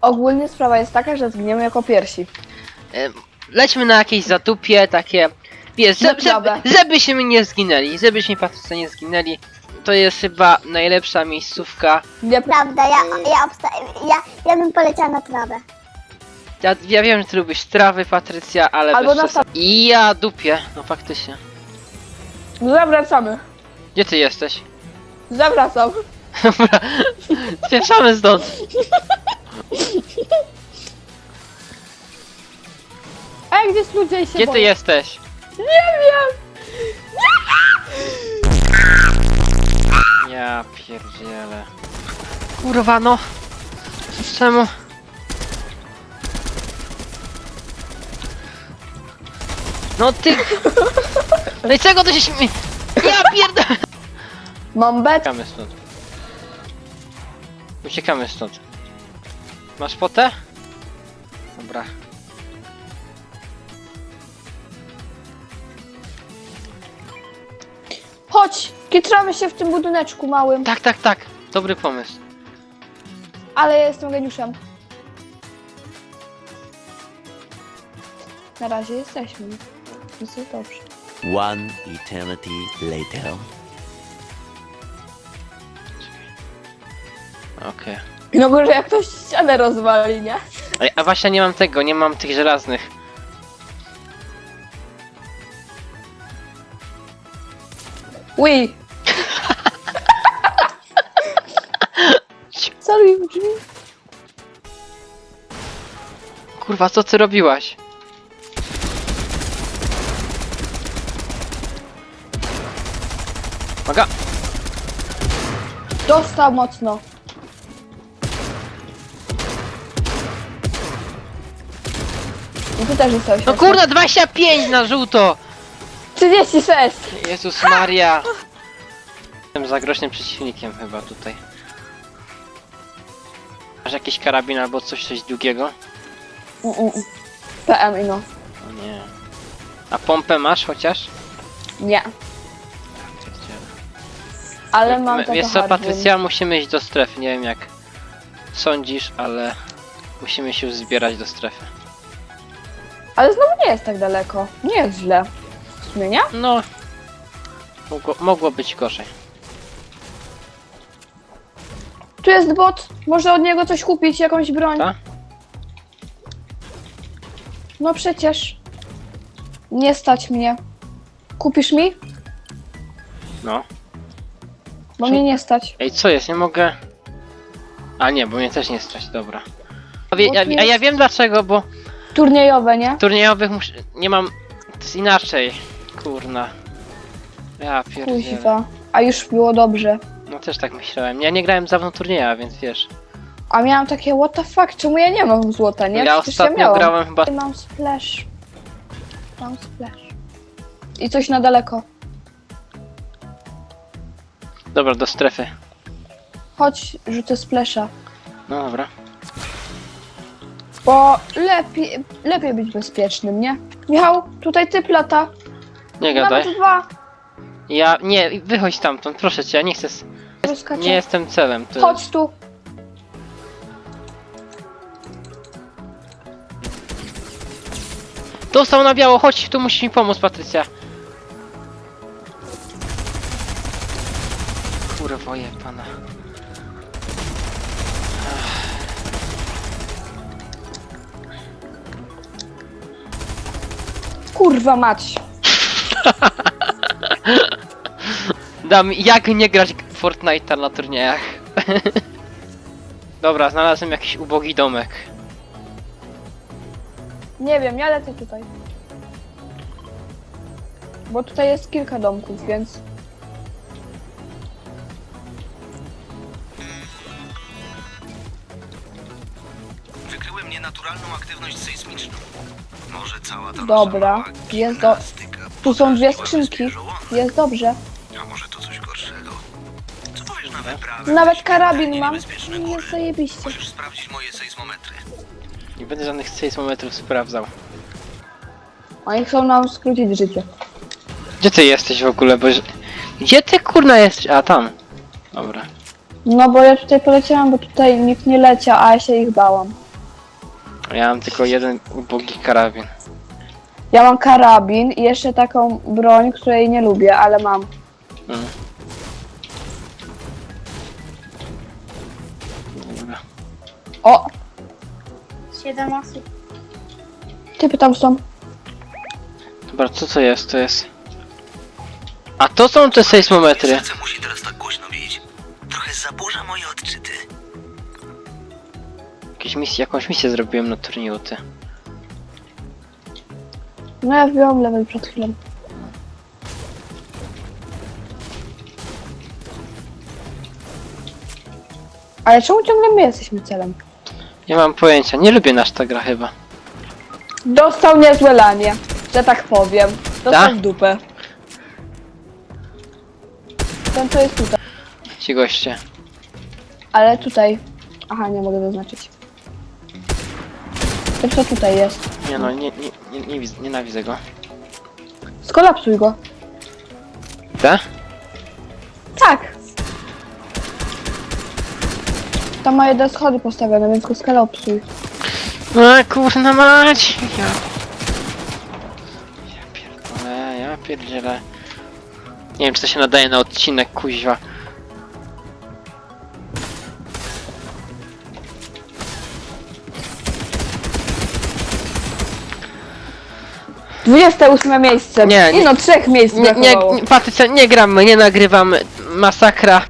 Ogólnie sprawa jest taka, że zginiemy jako pierwsi. Em, Lećmy na jakieś zatupie, takie... Wiesz, Naprawdę. żeby, żebyśmy nie zginęli, żebyśmy Patryce nie zginęli. To jest chyba najlepsza miejscówka. Nie, Prawda, ja, ja, obsta- ja, ja bym poleciała na trawę. Ja, ja wiem, że ty lubisz trawy, Patrycja, ale Albo bez na przesady. I ja dupię, no faktycznie. zawracamy. Gdzie ty jesteś? Zawracam. Dobra, spieszamy stąd. Ej, gdzieś ludzie się Gdzie ty boją. jesteś? Nie wiem. Ja pierdzielę. Kurwa no. Czemu? No ty... No i czego to się śmie... Ja pierdolę! Mam bet. Uciekamy stąd. Uciekamy stąd. Masz potę? Dobra. Chodź, kitramy się w tym budyneczku małym. Tak, tak, tak. Dobry pomysł. Ale ja jestem geniuszem. Na razie jesteśmy. Jest to dobrze. One eternity later. Okej. No może jak ktoś ścianę rozwali, nie? A, a właśnie nie mam tego, nie mam tych żelaznych. Ui. Sorry, drzwi. Kurwa, co ty robiłaś? Uwaga! Dostał mocno. I ty też jesteś. No kurna, 25 na żółto! 36! Jezus Maria! Jestem za groźnym przeciwnikiem chyba tutaj. Masz jakiś karabin albo coś, coś długiego? Mm, mm, mm. PM ino. O nie. A pompę masz chociaż? Nie. Ale mam taką Wiesz co. Patrycja, musimy iść do strefy. Nie wiem jak sądzisz, ale musimy się już zbierać do strefy. Ale znowu nie jest tak daleko. Nie jest źle. W sumie nie? No. Mogło, mogło być gorzej. Tu jest bot. Można od niego coś kupić, jakąś broń. Ta? No przecież. Nie stać mnie. Kupisz mi? No. Bo Czy- mnie nie stać. Ej, co jest? Nie mogę. A nie, bo mnie też nie stać, dobra. A, wie, Bo tu a ja jest- wiem dlaczego, bo Turniejowe, nie? turniejowych mus... nie mam. To jest inaczej. Kurna. Ja. Kuźwa. A już było dobrze. No też tak myślałem. Ja nie grałem dawno turnieja, więc wiesz. A miałam takie, what the fuck, czemu ja nie mam złota, nie? ja Przecież ostatnio miałam. grałem chyba. Mam splash. Mam splash. I coś na daleko. Dobra, do strefy. Chodź, rzucę splasha. No dobra. Bo lepiej, lepiej być bezpiecznym, nie? Michał, tutaj typ lata. Nie gadaj. Nawet dwa. Ja. Nie, wychodź stamtąd, proszę cię, ja nie chcę. s-. Nie jestem celem. To... Chodź tu. Dostał na biało, chodź, tu musisz mi pomóc, Patrycja. Kurwa mać. Dam, jak nie grać w Fortnite'a na turniejach. Dobra, znalazłem jakiś ubogi domek. Nie wiem, ja lecę tutaj. Bo tutaj jest kilka domków, więc... aktywność sejsmiczną. Może cała ta Dobra, nasza mała jest do... gimnastyka Tu są dwie skrzynki. żołądek. Jest dobrze. A może to coś gorszego? Co powiesz na wyprawę? Nawet karabin mam. niebezpieczne Jest góry? zajebiście. Musisz sprawdzić moje sejsmometry. Nie będę żadnych sejsmometrów sprawdzał. Oni chcą nam skrócić życie. Gdzie ty jesteś w ogóle, bo... Gdzie ty kurna jesteś? A, tam. Dobra. No bo ja tutaj poleciałam, bo tutaj nikt nie leciał, a ja się ich bałam. Ja mam tylko jeden ubogi karabin. Ja mam karabin i jeszcze taką broń, której nie lubię, ale mam. Mm. Dobra. O, Siedem osób. typy tam są. Dobra, co to jest? To jest... A to są te sejsmometry. Serce musi teraz tak głośno bić. Trochę zaburza moje odczyty. Jakieś misje, jakąś misję zrobiłem na turnieju, ty. No ja wbiłam level przed chwilą. Ale czemu ciągle my jesteśmy celem? Nie mam pojęcia, nie lubię nasz ta gra chyba. Dostał niezłe lanie, że tak powiem. Dostał Tak? w dupę. Ten co jest tutaj. Ci goście. Ale tutaj. Aha, nie mogę zaznaczyć. Ten co tutaj jest. Nie no, nie, nie, nie, nie widzę, nienawidzę go. Skolapsuj go. Da? Tak. Tam ma jeden schody postawione, więc go skolapsuj. A kurna mać! Ja... ja pierdolę, ja pierdzielę. Nie wiem czy to się nadaje na odcinek, kuźwa. Dwudzieste ósme miejsce. Nie, nie. no, trzech miejsc Nie, nie, brakowało. nie, Patrycja, nie gramy, nie nagrywamy. Masakra.